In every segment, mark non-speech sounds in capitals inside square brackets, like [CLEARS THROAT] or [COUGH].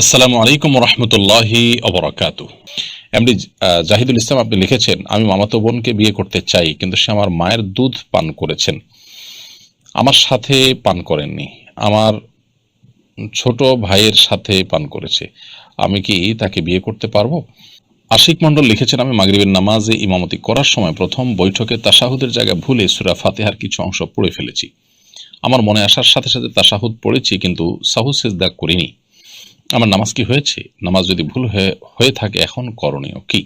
আসসালামু আলাইকুম রহমতুল্লাহি অবরাকাত এমডি জাহিদুল ইসলাম আপনি লিখেছেন, আমি মামাতো বোনকে বিয়ে করতে চাই, কিন্তু সে আমার মায়ের দুধ পান করেছেন। আমার সাথে পান করেননি। আমার ছোট ভাইয়ের সাথে পান করেছে। আমি কি তাকে বিয়ে করতে পারব? আশিক মণ্ডল লিখেছেন, আমি মাগরিবের নামাজে ইমামতি করার সময় প্রথম বৈঠকে তাসাহুদের জায়গায় ভুলে সুরা ফাতেহার কিছু অংশ পড়ে ফেলেছি। আমার মনে আসার সাথে সাথে তাসাহুদ পড়েছি, কিন্তু সাহু সেজদা করিনি। আমার নামাজ কি হয়েছে? নামাজ যদি ভুল হয়ে হয়ে থাকে, এখন করণীয় কি?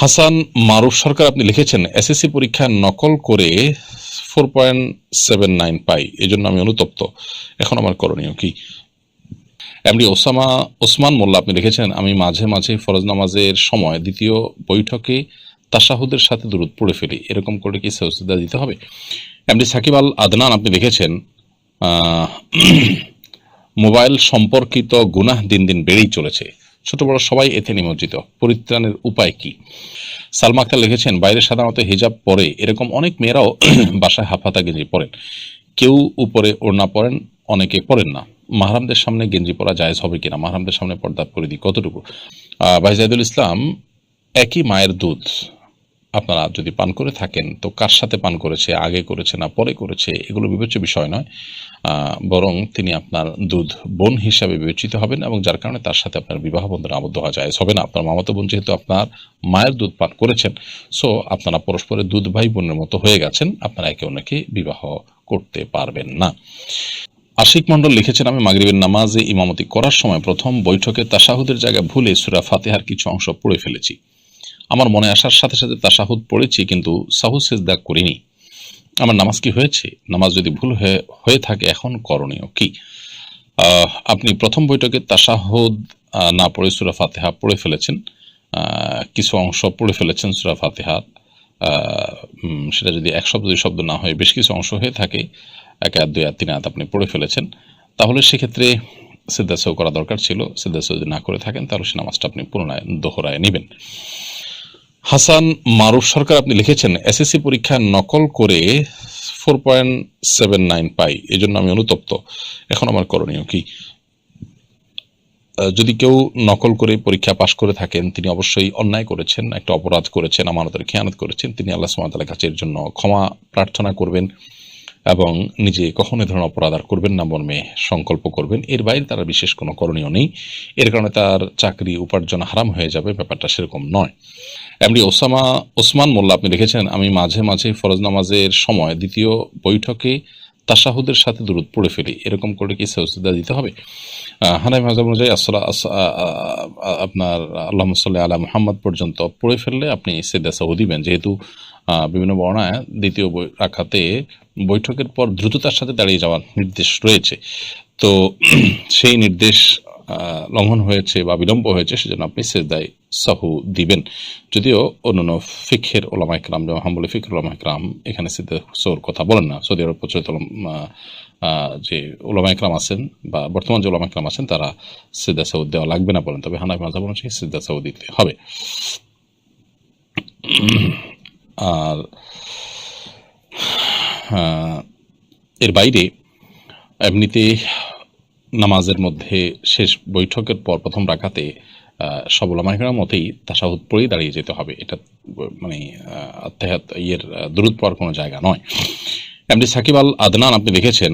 হাসান মারুফ সরকার, আপনি লিখেছেন এসএসসি পরীক্ষা নকল করে ফোর পয়েন্ট সেভেন নাইন পাই। এই জন্য আমি অনুতপ্ত। এখন আমার করণীয় কি? এমডি ওসামা, ওসমান মোল্লা, আপনি লিখেছেন, আমি মাঝে মাঝে ফরজ নামাজের সময় দ্বিতীয় বৈঠকে তাসাহুদের সাথে দূরত পড়ে ফেলি। এরকম করে কি সৌসিদা দিতে হবে? এমডি সাকিব আল আদনান, আপনি লিখেছেন মোবাইল সম্পর্কিত গুনাহ দিন দিন বেড়েই চলেছে। ছোট বড় সবাই এতে নিমজ্জিত। পরিত্রাণের উপায় কি? সালমা আক্তার লিখেছেন বাইরে সাধারণত হিজাব পরে এরকম অনেক মেয়েরাও [CLEARS THROAT] বাসায় হাফাতা গেঞ্জি পরেন। কেউ উপরে ওড়না পরেন অনেকে পরেন না। মাহরামদের সামনে গেঞ্জি পরা জায়েজ হবে কিনা? মাহরামদের সামনে পর্দা পরিধি কতটুকু? আহ, ভাই জাহিদুল ইসলাম একই মায়ের দুধ। আপনারা যদি পান করে থাকেন, তো কার সাথে পান করেছে, আগে করেছে না পরে করেছে, এগুলো বিবেচ্য বিষয় নয়। বরং তিনি আপনার দুধ বোন হিসাবে বিবেচিত হবেন এবং যার কারণে তার সাথে আপনার বিবাহ বন্ধনে আবদ্ধ হওয়া যায় হবে না। আপনার মামাতো বোন যেহেতু আপনার মায়ের দুধ পান করেছেন, সো আপনারা পরস্পরের দুধ ভাই বোনের মতো হয়ে গেছেন, আপনারা একে অনেকে বিবাহ করতে পারবেন না। আশিক মণ্ডল লিখেছেন, আমি মাগরিবের নামাজে ইমামতি করার সময় প্রথম বৈঠকে তাসাহুদের জায়গায় ভুলে সুরা ফাতেহার কিছু অংশ পড়ে ফেলেছি। আমার মনে আসার সাথে সাথে তাসাহুদ পড়েছি, কিন্তু সাহু সেজদা করিনি। আমার নামাজ কি হয়েছে? নামাজ যদি ভুল হয়ে হয়ে থাকে, এখন করণীয় কি? আপনি প্রথম বৈঠকে তাসাহুদ না পড়ে সুরা ফাতেহা পড়ে ফেলেছেন। কিছু অংশ পড়ে ফেলেছেন সুরা ফাতেহার সেটা যদি এক শব্দ, দুই শব্দ না হয়ে, বেশ কিছু অংশ হয়ে থাকে, এক আয়াত, দুই আয়াত, তিন আয়াত আপনি পড়ে ফেলেছেন। তাহলে সেক্ষেত্রে সিদ্ধাসহ করা দরকার ছিল। সিদ্ধাসহ যদি না করে থাকেন, তাহলে সে নামাজটা আপনি পুনরায়, দোহরায় নেবেন। হাসান মারুফ সরকার, আপনি লিখেছেন এসএসসি পরীক্ষা নকল করে ফোর পয়েন্ট সেভেন নাইন পাই। এই জন্য আমি অনুতপ্ত। এখন আমার করণীয় কি? যদি কেউ নকল করে পরীক্ষা পাশ করে থাকেন, তিনি অবশ্যই অন্যায় করেছেন, একটা অপরাধ করেছেন, আমানতের খেয়ানত করেছেন, তিনি আল্লাহ সুমাতালের কাছে এর জন্য ক্ষমা প্রার্থনা করবেন এবং নিজে কখনো ধরনের অপরাধ আর করবেন না মর্মে সংকল্প করবেন। এর বাইরে তার বিশেষ কোনো করণীয় নেই। এর কারণে তার চাকরি উপার্জন হারাম হয়ে যাবে, ব্যাপারটা সেরকম নয়। এমডি ওসামা, ওসমান মোল্লা, আপনি লিখেছেন আমি মাঝে মাঝে ফরজ নামাজের সময় দ্বিতীয় বৈঠকে তাসাহুদের সাথে দূরত পড়ে ফেলি। এরকম করে কি সৌসিদা দিতে হবে? হানাই মাজাব অনুযায়ী আসলা আপনার আল্লাহ সাল্লাহ আলা মুহাম্মদ পর্যন্ত পড়ে ফেললে আপনি সেদা সাহু দিবেন। যেহেতু বিভিন্ন বর্ণায় দ্বিতীয় রাখাতে বৈঠকের পর দ্রুততার সাথে দাঁড়িয়ে যাওয়ার নির্দেশ রয়েছে। তো সেই নির্দেশ লঙ্ঘন হয়েছে বা বিলম্ব হয়েছে, সেজন্য আপনি সেজদায় সাহু দিবেন। যদিও অন্যান্য ফিখের ওলামা ইকরাম যেমন হাম্বলি ফিখের ওলামা ইকরাম এখানে সিদ্ধা সৌর কথা বলেন না। সৌদি আরব প্রচলিত যে ওলামা ইকরাম আছেন বা বর্তমান যে ওলামা ইকরাম আছেন, তারা সিদ্ধা সাউদ দেওয়া লাগবে না বলেন। তবে হানাফি মাঝাব অনুযায়ী সিদ্ধা সাউদ দিতে হবে। আর এর বাইরে এমনিতে নামাজের মধ্যে শেষ বৈঠকের পর প্রথম রাখাতে সব ওলামাইকরার মতেই তাসাহুদ পড়েই দাঁড়িয়ে যেতে হবে। এটা মানে আত্মাহাত ইয়ের দূরত পাওয়ার কোনো জায়গা নয়। এমনি সাকিব আল আদনান আপনি লিখেছেন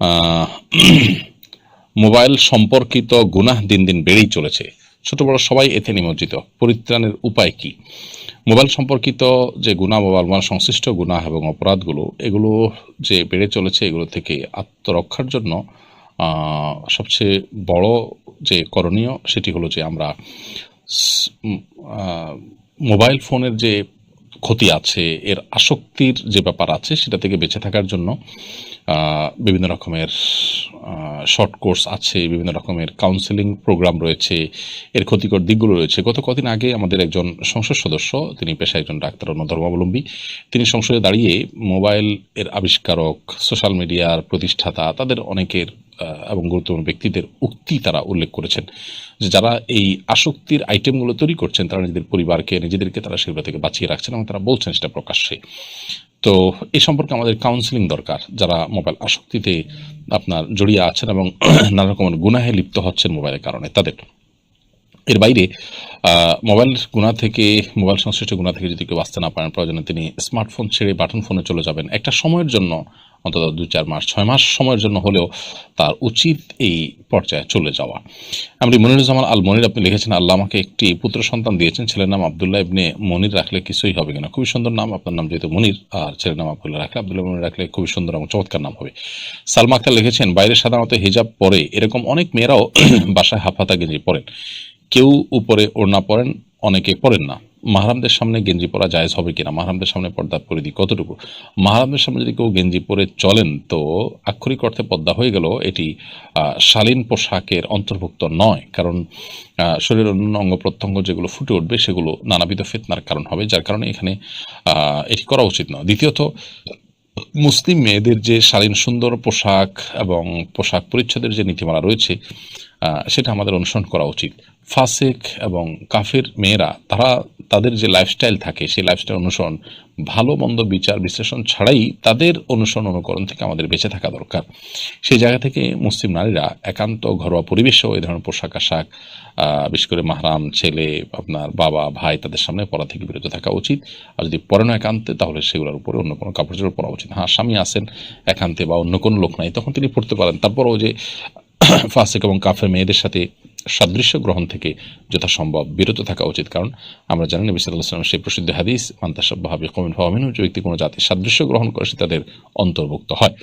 [CLEARS THROAT] মোবাইল সম্পর্কিত গুনাহ দিন দিন বেড়েই চলেছে। ছোট বড় সবাই এতে নিমজ্জিত। পরিত্রাণের উপায় কি? মোবাইল সম্পর্কিত যে গুণা মোবাইল মোবাইল সংশ্লিষ্ট গুণা এবং অপরাধগুলো, এগুলো যে বেড়ে চলেছে, এগুলো থেকে আত্মরক্ষার জন্য সবচেয়ে বড় যে করণীয় সেটি হলো যে আমরা মোবাইল ফোনের যে ক্ষতি আছে, এর আসক্তির যে ব্যাপার আছে সেটা থেকে বেঁচে থাকার জন্য বিভিন্ন রকমের শর্ট কোর্স আছে, বিভিন্ন রকমের কাউন্সেলিং প্রোগ্রাম রয়েছে, এর ক্ষতিকর দিকগুলো রয়েছে। গত কদিন আগে আমাদের একজন সংসদ সদস্য, তিনি পেশায় একজন ডাক্তার অন্য ধর্মাবলম্বী, তিনি সংসদে দাঁড়িয়ে মোবাইল এর আবিষ্কারক সোশ্যাল মিডিয়ার প্রতিষ্ঠাতা, তাদের অনেকের এবং গুরুত্বপূর্ণ ব্যক্তিদের উক্তি তারা উল্লেখ করেছেন যে যারা এই আসক্তির আইটেমগুলো তৈরি করছেন, তারা নিজেদের পরিবারকে, নিজেদেরকে তারা সেগুলো থেকে বাঁচিয়ে রাখছেন এবং তারা বলছেন সেটা প্রকাশ্যে। তো এই সম্পর্কে আমাদের কাউন্সিলিং দরকার, যারা মোবাইল আসক্তিতে আপনার জড়িয়ে আছেন এবং [CLEARS THROAT] নানা রকমের গুনাহে লিপ্ত হচ্ছেন মোবাইলের কারণে তাদের। এর বাইরে মোবাইল গুণা থেকে মোবাইল সংশ্লিষ্ট গুণা থেকে যদি কেউ বাঁচতে না পারেন, প্রয়োজনে তিনি স্মার্টফোন ছেড়ে বাটন ফোনে চলে যাবেন। একটা সময়ের জন্য অন্তত দু চার মাস, ছয় মাস সময়ের জন্য হলেও তার উচিত এই পর্যায়ে চলে যাওয়া। আমি মনিরুজ্জামান আল মনির আপনি লিখেছেন, আল্লাহ আমাকে একটি পুত্র সন্তান দিয়েছেন, ছেলের নাম আবদুল্লাহ ইবনে মনির রাখলে কিছুই হবে কিনা। খুবই সুন্দর নাম, আপনার নাম যেহেতু মনির, আর ছেলের নাম আবদুল্লাহ রাখলে, আবদুল্লাহ মনির রাখলে খুবই সুন্দর এবং চমৎকার নাম হবে। সালমা আক্তার লিখেছেন, বাইরে সাধারণত হিজাব পরে এরকম অনেক মেয়েরাও [CLEARS THROAT] বাসায় হাফাতা গেঞ্জি পরেন। কেউ উপরে ওড়না পরেন, অনেকে পরেন না। মাহারামদের সামনে গেঞ্জি পরা জায়েজ হবে কিনা? মাহারামদের সামনে পর্দার পরিধি কতটুকু? মাহারামদের সামনে যদি কেউ গেঞ্জি পরে চলেন, তো আক্ষরিক অর্থে পর্দা হয়ে গেল এটি শালীন পোশাকের অন্তর্ভুক্ত নয়। কারণ শরীরের অন্য অঙ্গ প্রত্যঙ্গ যেগুলো ফুটে উঠবে, সেগুলো নানাবিধ ফিতনার কারণ হবে, যার কারণে এখানে এটি করা উচিত নয়। দ্বিতীয়ত, মুসলিম মেয়েদের যে শালীন সুন্দর পোশাক এবং পোশাক পরিচ্ছদের যে নীতিমালা রয়েছে সেটা আমাদের অনুসরণ করা উচিত। ফাসেক এবং কাফের মেয়েরা, তারা তাদের যে লাইফস্টাইল থাকে, সেই লাইফস্টাইল অনুসরণ, ভালো মন্দ বিচার বিশ্লেষণ ছাড়াই তাদের অনুসরণ অনুকরণ থেকে আমাদের বেঁচে থাকা দরকার। সেই জায়গা থেকে মুসলিম নারীরা একান্ত ঘরোয়া পরিবেশেও এই ধরনের পোশাক আশাক বিশেষ করে মাহরাম, ছেলে, আপনার বাবা, ভাই তাদের সামনে পড়া থেকে বিরত থাকা উচিত। আর যদি পরে না একান্তে, তাহলে সেগুলোর উপরে অন্য কোনো কাপড় চোপড় পরা উচিত হ্যাঁ স্বামী আসেন একান্তে বা অন্য কোনো লোক নাই, তখন তিনি পড়তে পারেন। তারপরও যে [COUGHS] ফাসেক এবং কাফের মেয়েদের সাথে সাদৃশ্য গ্রহণ থেকে যথাসম্ভব বিরত থাকা উচিত। কারণ আমরা জানি নবী সাল্লাহ সাল্লাম সেই প্রসিদ্ধ হাদিস মান্তাসাবাহাবি কমিন ভাবিন যে ব্যক্তি কোনো জাতির সাদৃশ্য গ্রহণ করে সে তাদের অন্তর্ভুক্ত হয়।